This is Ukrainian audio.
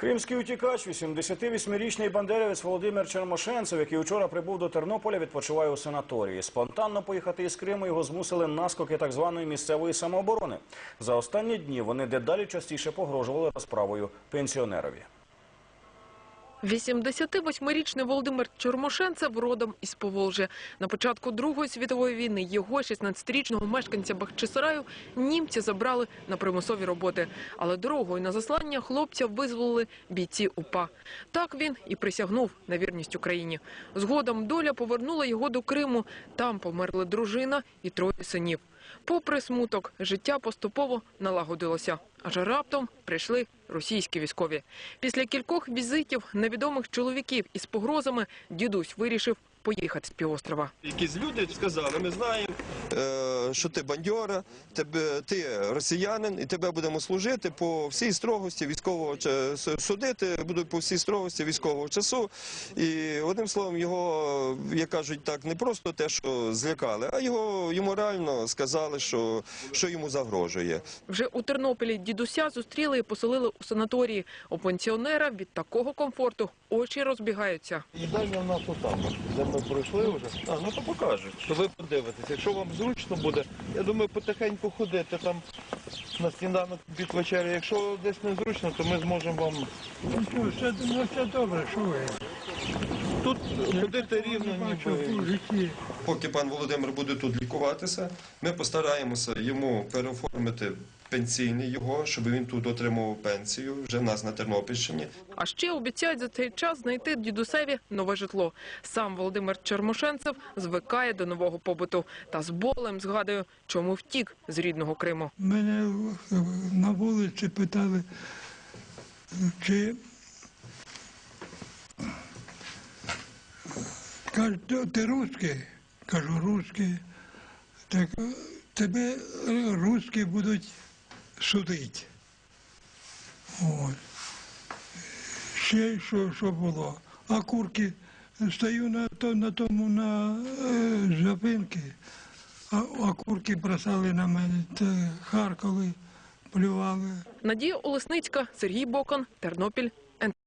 Кримський утікач, 88-річний бандерівець Володимир Чермошенцев, який вчора прибув до Тернополя, відпочиває у санаторії. Спонтанно поїхати із Криму його змусили наскоки так званої місцевої самооборони. За останні дні вони дедалі частіше погрожували розправою пенсіонерові. 88-річний Володимир Чормошенцев родом із Поволжя. На початку Другої світової війни його 16-річного мешканця Бахчисараю німці забрали на примусові роботи. Але дорогою на заслання хлопця визволили бійці УПА. Так він і присягнув на вірність Україні. Згодом доля повернула його до Криму. Там померли дружина і троє синів. Попри смуток, життя поступово налагодилося. Аж раптом прийшли російські військові. Після кількох візитів невідомих чоловіків із погрозами дідусь вирішив поїхати з півострова. Якісь люди сказали, ми знаємо, е, що ти бандьора, тебе, ти росіянин, і тебе будемо служити по всій строгості військового ча- с- судити, будуть по всій строгості військового часу. І одним словом, його, як кажуть, так не просто те, що злякали, а його йому реально сказали, що, що йому загрожує. Вже у Тернополі дідуся зустріли і поселили у санаторії. У пенсіонера від такого комфорту очі розбігаються. Їдальня в нас отам, де ми пройшли вже. А, ну то покажуть. То ви подивитесь, якщо вам зручно буде, я думаю, потихеньку ходити там на сніданок під вечерю. Якщо десь незручно, то ми зможемо вам Ну що, все, ну, все добре, що ви? тут ходити рівно, Бачу в житті. Поки пан Володимир буде тут лікуватися, ми постараємося йому переоформити пенсійний його, щоб він тут отримував пенсію вже в нас на Тернопільщині. А ще обіцяють за цей час знайти дідусеві нове житло. Сам Володимир Чермошенцев звикає до нового побуту та з болем згадує, чому втік з рідного Криму. Мене на вулиці питали, чи кажуть, «Ти- русський? Кажу, русський. Так тебе русські будуть судити. От. Ще що, що було. А курки стою на, то, на тому на е, зупинки, а, а курки бросали на мене, та харкали, плювали. Надія Олесницька, Сергій Бокон, Тернопіль,